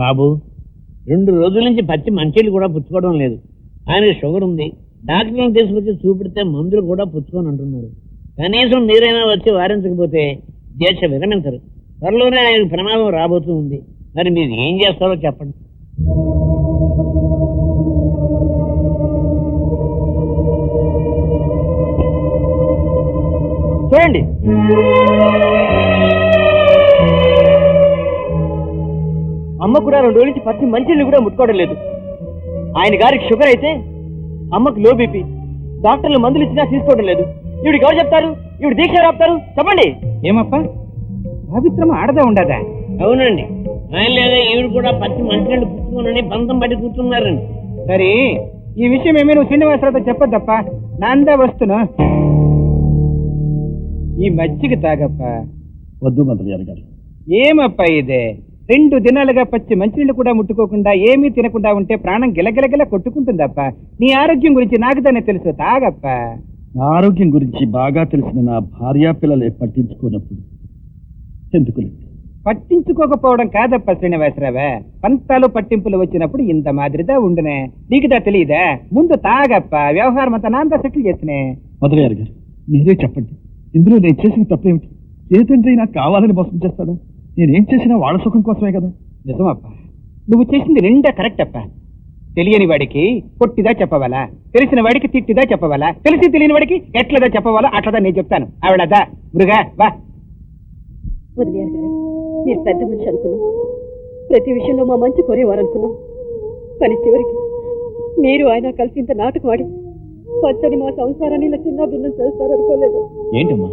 బాబు రెండు రోజుల నుంచి పచ్చి మంచీలు కూడా పుచ్చుకోవడం లేదు. ఆయనకి షుగర్ ఉంది. డాక్టర్లను తీసుకొచ్చి చూపెడితే మందులు కూడా పుచ్చుకొని అంటున్నారు. కనీసం మీరైనా వచ్చి వారించకపోతే దీక్ష విరమించరు. త్వరలోనే ఆయన ప్రమాదం రాబోతూ ఉంది. మరి మీరు ఏం చేస్తారో చెప్పండి. చూడండి. అమ్మ కూడా రెండు రోజుల నుంచి పచ్చి మంచిళ్ళు కూడా ముట్టుకోవడం లేదు. ఆయన గారికి షుగర్ అయితే అమ్మకు లో బీపీ డాక్టర్లు మందులు ఇచ్చినా తీసుకోవడం లేదు. ఇవిడికి ఎవరు చెప్తారు? ఇవిడు దీక్ష రాపుతారు చెప్పండి. ఏమప్ప? పవిత్రమ ఆడదా ఉండదా? అవునండి. ఆయన లేదా ఈవిడ కూడా పచ్చి మంచినీళ్ళు పుచ్చుకోనని పంతం పట్టి కూర్చున్నారండి. సరే ఈ విషయం ఏమీ నువ్వు శ్రీనివాసరావుతో చెప్పొద్దప్ప? నాందా వస్తును ఈ మజ్జిగ తాగప్ప? వద్దు మంత్రి గారు. ఏమప్ప ఇదే? రెండు దినాలుగా పచ్చి మంచినీళ్ళు కూడా ముట్టుకోకుండా ఏమీ తినకుండా ఉంటే ప్రాణం గిలగిలగిల కొట్టుకుంటుందప్ప. నీ ఆరోగ్యం గురించి నాకు దాన్ని తెలుసు తాగప్ప. నా ఆరోగ్యం గురించి బాగా తెలిసిన నా భార్యా పిల్లలే పట్టించుకోనప్పుడు. ఎందుకు పట్టించుకోకపోవడం కాదప్ప శ్రీనివాసరావే. పంతాలు పట్టింపులు వచ్చినప్పుడు ఇంత మాదిరిదా ఉండునే. నీకుదా తెలియదా ముందు తాగప్ప. వ్యవహారం అంతా నాంతా సెటిల్ చేసినే. గారు గారు మీరే చెప్పండి. ఇందులో నేను చేసిన తప్పేమిటి? ఏ తండ్రి నాకు కావాలని మోసం చేస్తాడు? నేనేం చేసినా వాళ్ళ సుఖం కోసమే కదా? నిజమప్ప నువ్వు చేసింది నిండా కరెక్ట్ అప్ప తెలియని వాడికి పొట్టిదా చెప్పవాలా? తెలిసిన వాడికి తిట్టిదా చెప్పవాలా? తెలిసి తెలియని వాడికి ఎట్లదా చెప్పవాలా అట్లదా నేను చెప్తాను. ఆవిడదా? మృగా వా. వదిలేరు గారు. మీరు పెద్ద మనిషి అనుకున్నాం. ప్రతి విషయంలో మా మంచి కోరేవారు అనుకున్నాం. కానీ చివరికి మీరు ఆయన కలిసి ఇంత నాటకం ఆడి పచ్చని మా సంసారాన్ని ఇలా చిన్న భిన్నం చేస్తారు అనుకోలేదు ఏంటమ్మా?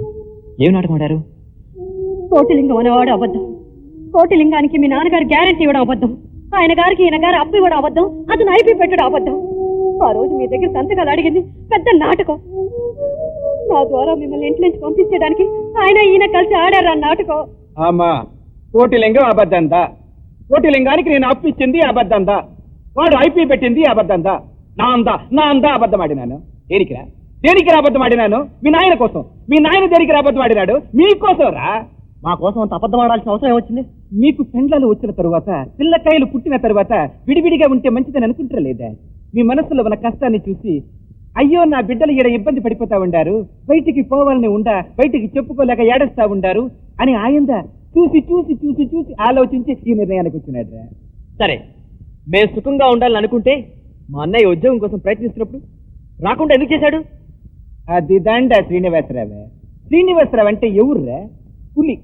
ఏం నాటకం ఆడారు? కోటిలింగం అనేవాడు అబద్ధం. కోటిలింగానికి మీ నాన్నగారు గ్యారెంటీ ఇవ్వడం అబద్ధం. ఆయన గారికి ఈయన గారు అప్పు ఇవ్వడం అబద్ధం. అతను ఐపీ పెట్టడం అబద్ధం. ఆ రోజు మీ దగ్గర సంతకాలు అడిగింది పెద్ద నాటకం. నా ద్వారా మిమ్మల్ని ఇంటి నుంచి పంపించడానికి ఆయన ఈయన కలిసి ఆడారు ఆ నాటకం. ఆమా కోటిలింగం అబద్ధందా? కోటిలింగానికి నేను అప్పు ఇచ్చింది అబద్ధందా? వాడు ఐపీ పెట్టింది అబద్ధందా? నా అందా నా అందా అబద్ధం ఆడినాను. దేనికిరా దేనికి అబద్ధం ఆడినాను? మీ నాయన కోసం. మీ నాయన దేనికి అబద్ధం ఆడినాడు? మీకోసం రా. మా కోసం అంత అబద్ధం ఆడాల్సిన అవసరం ఏమొచ్చింది? మీకు పెండ్లాలు వచ్చిన తరువాత పిల్లకాయలు పుట్టిన తరువాత విడివిడిగా ఉంటే మంచిదని అనుకుంటారా లేదా? మీ మనసులో ఉన్న కష్టాన్ని చూసి అయ్యో నా బిడ్డలు ఈడ ఇబ్బంది పడిపోతా ఉండారు బయటికి పోవాలని ఉండా బయటికి చెప్పుకోలేక ఏడుస్తా ఉండారు అని ఆయందా చూసి చూసి చూసి చూసి ఆలోచించి ఈ నిర్ణయానికి వచ్చినాడు సరే మేము సుఖంగా ఉండాలని అనుకుంటే మా అన్నయ్య ఉద్యోగం కోసం ప్రయత్నిస్తున్నప్పుడు రాకుండా ఎందుకు చేశాడు? అది దండ శ్రీనివాసరావు. శ్రీనివాసరావు అంటే ఎవర్రా? పులి.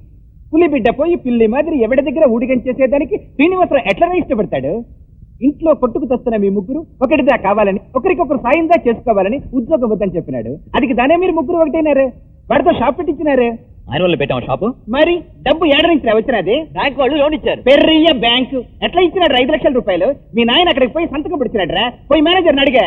పులి బిడ్డ పోయి పిల్లి మాదిరి ఎవడి దగ్గర ఊడిగం చేసేదానికి శ్రీనివాసరావు ఎట్లా ఇష్టపడతాడు? ఇంట్లో కొట్టుకు తెస్తున్న మీ ముగ్గురు ఒకటిదా కావాలని ఒకరికొకరు సాయందా చేసుకోవాలని ఉద్యోగం వద్దని చెప్పినాడు. అదికి దానే మీరు ముగ్గురు ఒకటైనారు? వాడితో షాప్ పెట్టించినారు? ఆయన వల్ల పెట్టాం షాపు? మరి డబ్బు ఏడ నుంచి రా వచ్చినది బ్యాంక్ వాళ్ళు లోన్ ఇచ్చారు. పెర్రియ బ్యాంకు. ఎట్లా ఇచ్చినాడు ఐదు లక్షల రూపాయలు? మీ నాయన అక్కడికి పోయి సంతకం పెడుతున్నాడు రా పోయి మేనేజర్ని అడిగా.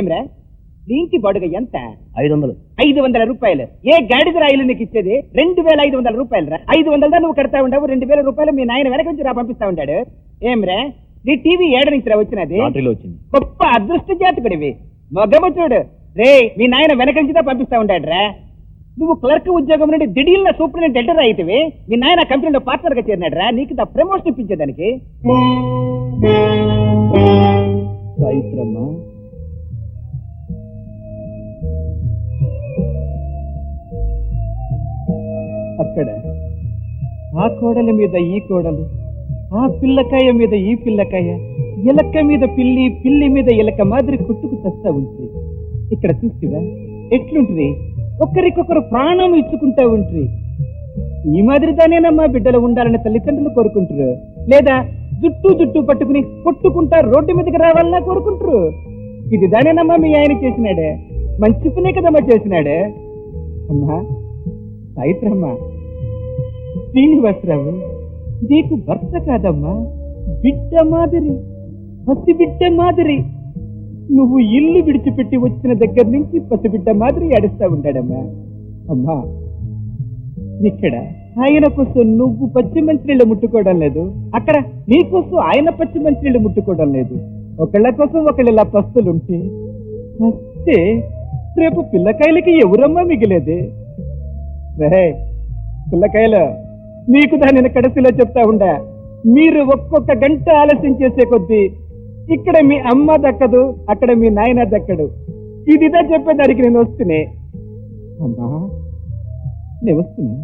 ఏమ్రా? నీ ఇంటి బాడుగ ఎంత? ఐదు వందలు ఐదు వందల రూపాయలు. ఏ గాడిద రాయిలు నీకు ఇచ్చేది? రెండు వేల ఐదు వందల రూపాయలు రా ఐదు వందలదా నువ్వు కడతా ఉండవు రెండు వేల రూపాయలు మీ నాయన వెనక నుంచి రా పంపిస్తా ఉంటాడు ఏమ్రా? నీ టీవీ ఏడ నుంచి రా వచ్చినది? వచ్చింది. గొప్ప అదృష్ట జాతకుడివి. చూడు. రే మీ నాయన వెనక నుంచి దా పంపిస్తా ఉంటాడు రా నువ్వు క్లర్క్ ఉద్యోగం నుండి దిఢీర్న సూపరింటెండెంట్ ఎటర్ అయితేవి మీ నాయన కంపెనీలో పార్ట్నర్గా చేరినాడు రా నీకు దా ప్రమోషన్ ఇప్పించేదానికి. సాయిత్రమ్మ అక్కడ. ఆ కోడల మీద ఈ కోడలు ఆ పిల్లకాయ మీద ఈ పిల్లకాయ ఎలక మీద పిల్లి పిల్లి మీద ఎలక మాదిరి కొట్టుకు తెస్తా ఉంటుంది ఇక్కడ చూస్తువా ఎట్లుంటుంది ఒకరికొకరు ప్రాణం ఇచ్చుకుంటా ఉంటుంది ఈ మాదిరిదానేనమ్మా బిడ్డలు ఉండాలని తల్లిదండ్రులు కోరుకుంటారు? లేదా జుట్టు జుట్టు పట్టుకుని కొట్టుకుంటా రోడ్డు మీదకి రావాలన్నా కోరుకుంటారు? ఇది దానేనమ్మా మీ ఆయన చేసినాడే? మంచి పనే కదమ్మా చేసినాడే? అమ్మా సాయిత్రమ్మ శ్రీనివాసరావు నీకు భర్త కాదమ్మా బిడ్డ మాదిరి పసిబిడ్డ మాదిరి. నువ్వు ఇల్లు విడిచిపెట్టి వచ్చిన దగ్గర నుంచి పసిబిడ్డ మాదిరి ఏడుస్తా ఉంటాడమ్మా అమ్మా ఇక్కడ ఆయన కోసం నువ్వు పచ్చి మంచినీళ్ళు ముట్టుకోవడం లేదు. అక్కడ నీకోసం ఆయన పచ్చి మంచినీళ్ళు ముట్టుకోవడం లేదు. ఒకళ్ళ కోసం ఒకళ్ళు ఇలా పస్తులుంటే వస్తే రేపు పిల్లకాయలకి ఎవరమ్మా మిగిలేదే? రే పిల్లకాయలు. మీకు దానిని కడసిలో చెప్తా ఉండా. మీరు ఒక్కొక్క గంట ఆలస్యం చేసే కొద్దీ ఇక్కడ మీ అమ్మ దక్కదు అక్కడ మీ నాయన దక్కడు. ఇదిదా చెప్పేదానికి నేను వస్తునే అమ్మా నేను వస్తున్నా.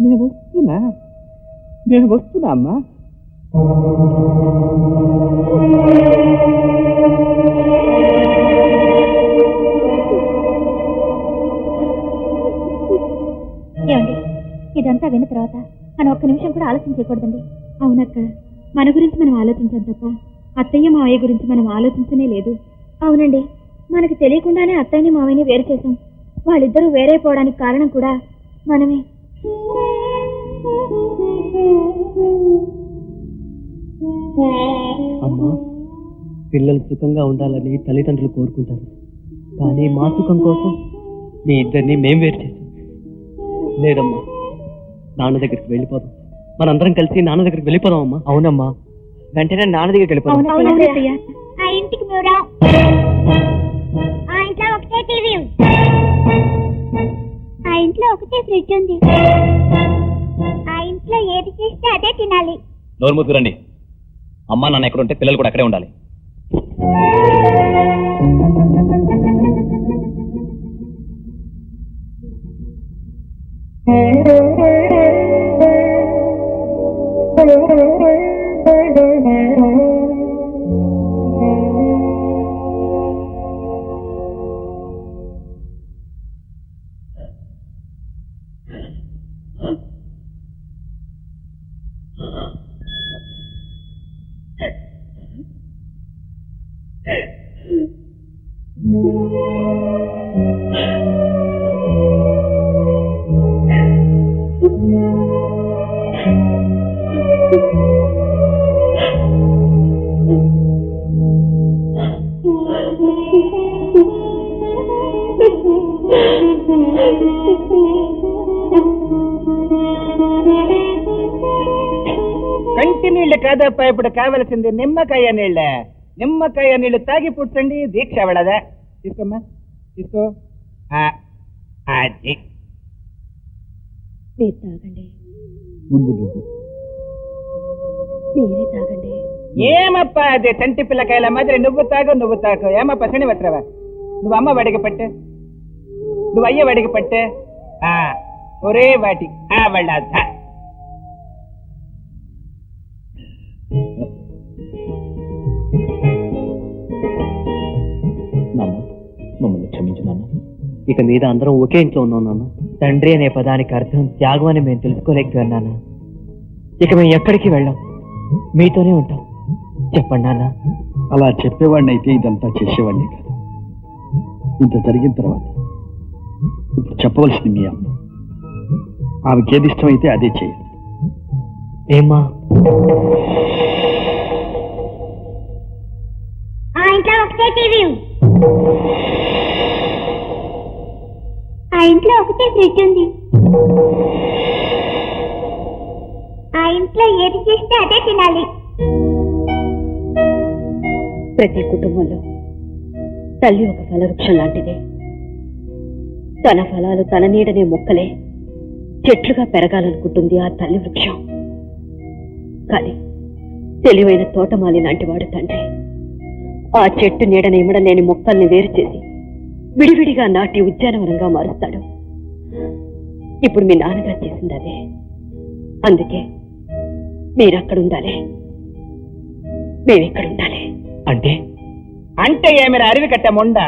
నేను వస్తున్నా. నేను వస్తున్నా అమ్మా. ఇదంతా విన్న తర్వాత మనం ఒక్క నిమిషం కూడా ఆలోచన చేయకూడదండి. అవునక్క మన గురించి మనం ఆలోచించాం తప్ప అత్తయ్య మావయ్య గురించి మనం ఆలోచించనే లేదు. అవునండి మనకు తెలియకుండానే అత్తయ్యని మావయ్యని వేరు చేశాం. వాళ్ళిద్దరూ వేరైపోవడానికి కారణం కూడా మనమే. అమ్మా పిల్లలు సుఖంగా ఉండాలని తల్లిదండ్రులు కోరుకుంటారు. కానీ మా సుఖం కోసం మీ ఇద్దరిని మేం వేరు చేసాం లేదమ్మా నాన్న దగ్గరికి వెళ్ళిపోదాం. మనందరం కలిసి నాన్న దగ్గరికి వెళ్ళిపోదాం అమ్మా. అవునమ్మా. వెంటనే నాన్న దగ్గరికి వెళ్ళిపోదాం. ఆ ఇంటికి మీరు ఆ ఇంట్లో ఒకటే టీవీ ఆ ఇంట్లో ఒకటే ఫ్రిడ్జ్ ఉంది. ఆ ఇంట్లో ఏది చేస్తే అదే తినాలి. నోరు మూసుకురండి. అమ్మా నాన్న ఎక్కడ ఉంటే పిల్లలు కూడా అక్కడే ఉండాలి. కంటి నీళ్ళు కాదప్ప ఇప్పుడు కావలసింది నిమ్మకాయ నీళ్ళ నిమ్మకాయ నీళ్ళు తాగి పుట్టండి దీక్ష వెళ్ళదా తీసుకోమ్మా తీసుకో ఆ, అది మీరు తాగండి ముందు నువ్వు మీరే తాగండి ఏమప్ప అది చంటి పిల్లకాయల మాదిరి నువ్వు తాగు నువ్వు తాగు ఏమప్ప శని వత్రవా నువ్వు అమ్మ వడికి పట్టు నువ్వు అయ్య వడికి పట్టు ఆ ఒరే వాటి ఆ వెళ్ళాద నాన్న మమ్మల్ని క్షమించు నాన్న. ఇక మీద అందరం ఒకే ఇంట్లో ఉన్నాం నాన్న. తండ్రి అనే పదానికి అర్థం త్యాగం అని మేము తెలుసుకోలేకపోయాం నాన్న. ఇక మేము ఎక్కడికి వెళ్ళాం? మీతోనే ఉంటాం. చెప్పండి నాన్న. అలా చెప్పేవాడిని అయితే ఇదంతా చేసేవాడిని కాదు. ఇంత జరిగిన తర్వాత ఇప్పుడు చెప్పవలసింది మీ అమ్మ. ఆమెకి ఏది ఇష్టమైతే అదే చేయాలి ఏమ్మా ఆ ఇంట్లో ఒకటే టీవీ. ఆ ఇంట్లో ఒకటే ఫ్రిడ్జ్ ఉంది. ఆ ఇంట్లో ఏది చేస్తే అదే తినాలి. ప్రతి కుటుంబంలో తల్లి ఒక ఫలవృక్షం లాంటిదే. తన ఫలాలు తన నీడనే మొక్కలే. చెట్లుగా పెరగాలనుకుంటుంది ఆ తల్లి వృక్షం. కానీ తెలివైన తోటమాలి లాంటి వాడు తండ్రి. ఆ చెట్టు నీడని ఇమడలేని మొక్కల్ని వేరు చేసి విడివిడిగా నాటి ఉద్యానవనంగా మారుస్తాడు. ఇప్పుడు మీ నాన్నగారు చేసింది అదే. అందుకే మీరక్కడ ఉండాలి మేమిక్కడ ఉండాలి అంటే? అంటే ఏమిరా అరివి కట్ట మొండ?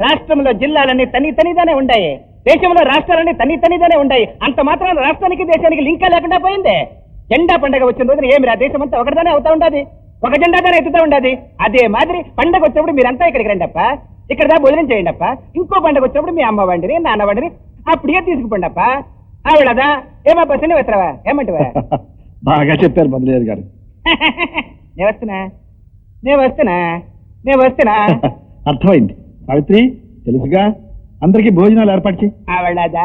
రాష్ట్రంలో జిల్లాలన్నీ తని తనిదానే ఉండాయి. దేశంలో రాష్ట్రాలన్నీ తని తనిదానే ఉండాయి. అంత మాత్రం రాష్ట్రానికి దేశానికి లింకా లేకుండా పోయిందే. జెండా పండగ వచ్చిన రోజున ఏమిరా దేశం అంతా ఒకటిదానే అవుతా ఉండాది. ఒక జెండాతోనే ఎత్తుతా ఉండాది. అదే మాదిరి పండగ వచ్చినప్పుడు మీరంతా ఇక్కడికి రండి అప్ప ఇక్కడ దా భోజనం చేయండి అప్ప ఇంకో పండగ వచ్చినప్పుడు మీ అమ్మ వండిని నాన్న వండిని అప్పుడే తీసుకుపోండి అప్ప ఆవిడదా? ఏమా బస్సుని వస్తావా? ఏమంటావా? బాగా చెప్పారు బదిలేరు గారు. నే వస్తున్నా. నే వస్తున్నా. నే వస్తున్నా. అర్థమైంది. సావిత్రి తెలుసుగా? అందరికీ భోజనాలు ఏర్పాటు చేయి. ఆవిడదా?